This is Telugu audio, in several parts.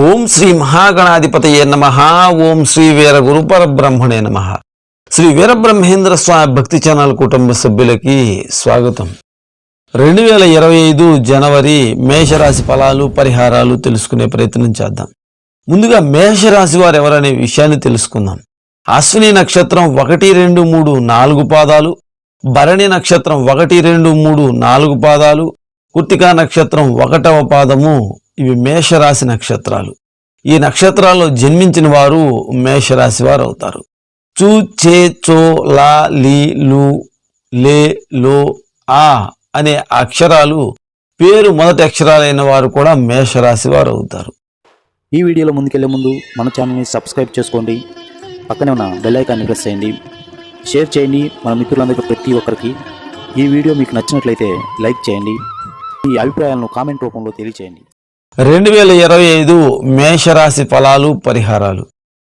ఓం శ్రీ మహాగణాధిపతయే నమ. ఓం శ్రీ వీర గురుపరబ్రహ్మణే నమ. శ్రీ వీరబ్రహ్మేంద్ర స్వామి భక్తి ఛానల్ కుటుంబ సభ్యులకి స్వాగతం. రెండు వేల ఇరవై ఐదు జనవరి మేషరాశి ఫలాలు పరిహారాలు తెలుసుకునే ప్రయత్నం చేద్దాం. ముందుగా మేషరాశి వారు ఎవరనే విషయాన్ని తెలుసుకుందాం. అశ్విని నక్షత్రం ఒకటి రెండు మూడు నాలుగు పాదాలు భరణి నక్షత్రం ఒకటి రెండు మూడు నాలుగు పాదాలు కృతికా నక్షత్రం ఒకటవ పాదము ఇవి మేషరాశి నక్షత్రాలు. ఈ నక్షత్రాల్లో జన్మించిన వారు మేషరాశి వారు అవుతారు. చూ చే చో లా లీ లు లే లో ఆ అనే అక్షరాలు పేరు మొదటి అక్షరాలైన వారు కూడా మేషరాశి వారు అవుతారు. ఈ వీడియోలో ముందుకెళ్ళే ముందు మన ఛానల్ని సబ్స్క్రైబ్ చేసుకోండి. పక్కనే ఉన్న బెల్ ఐకాన్ని ప్రెస్ చేయండి. షేర్ చేయండి. మన మిత్రులందరికీ ప్రతి ఒక్కరికి ఈ వీడియో మీకు నచ్చినట్లయితే లైక్ చేయండి. మీ అభిప్రాయాలను కామెంట్ రూపంలో తెలియచేయండి. రెండు వేల ఇరవై ఐదు మేషరాశి ఫలాలు పరిహారాలు.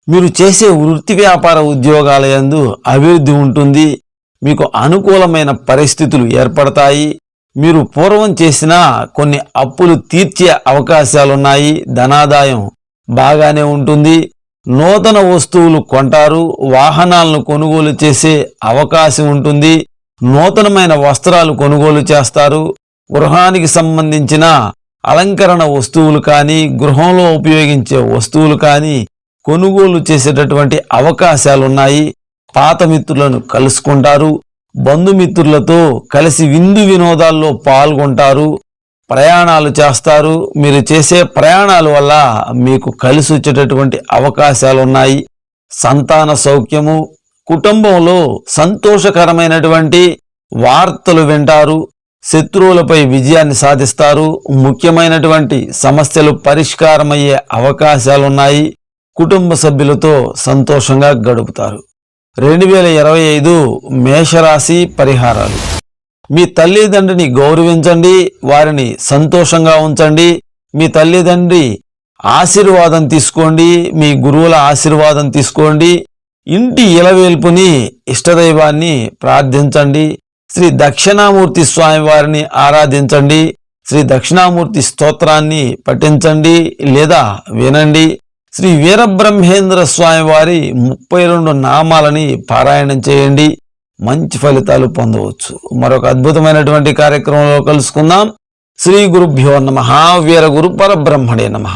మీరు చేసే వృత్తి వ్యాపార ఉద్యోగాల యందు అభివృద్ధి ఉంటుంది. మీకు అనుకూలమైన పరిస్థితులు ఏర్పడతాయి. మీరు పూర్వం చేసిన కొన్ని అప్పులు తీర్చే అవకాశాలున్నాయి. ధనాదాయం బాగానే ఉంటుంది. నూతన వస్తువులు కొంటారు. వాహనాలను కొనుగోలు చేసే అవకాశం ఉంటుంది. నూతనమైన వస్త్రాలు కొనుగోలు చేస్తారు. గృహానికి సంబంధించిన అలంకరణ వస్తువులు కానీ గృహంలో ఉపయోగించే వస్తువులు కానీ కొనుగోలు చేసేటటువంటి అవకాశాలు ఉన్నాయి పాత మిత్రులను కలుసుకుంటారు. బంధుమిత్రులతో కలిసి విందు వినోదాల్లో పాల్గొంటారు. ప్రయాణాలు చేస్తారు. మీరు చేసే ప్రయాణాల వల్ల మీకు కలిసి వచ్చేటటువంటి అవకాశాలు ఉన్నాయి సంతాన సౌఖ్యము కుటుంబంలో సంతోషకరమైనటువంటి వార్తలు వింటారు. శత్రువులపై విజయాన్ని సాధిస్తారు. ముఖ్యమైనటువంటి సమస్యలు పరిష్కారమయ్యే అవకాశాలున్నాయి. కుటుంబ సభ్యులతో సంతోషంగా గడుపుతారు. రెండు వేల ఇరవై ఐదు మేషరాశి పరిహారాలు. మీ తల్లిదండ్రిని గౌరవించండి వారిని సంతోషంగా ఉంచండి. మీ తల్లిదండ్రి ఆశీర్వాదం తీసుకోండి మీ గురువుల ఆశీర్వాదం తీసుకోండి. ఇంటి ఇలవేల్పుని ఇష్టదైవాన్ని ప్రార్థించండి. శ్రీ దక్షిణామూర్తి స్వామివారిని ఆరాధించండి శ్రీ దక్షిణామూర్తి స్తోత్రాన్ని పఠించండి లేదా వినండి. శ్రీ వీరబ్రహ్మేంద్ర స్వామివారి ముప్పై రెండు నామాలని పారాయణం చేయండి. మంచి ఫలితాలు పొందవచ్చు. మరొక అద్భుతమైనటువంటి కార్యక్రమంలో కలుసుకుందాం. శ్రీ గురుభ్యో నమ వీర గురు పరబ్రహ్మణే నమ.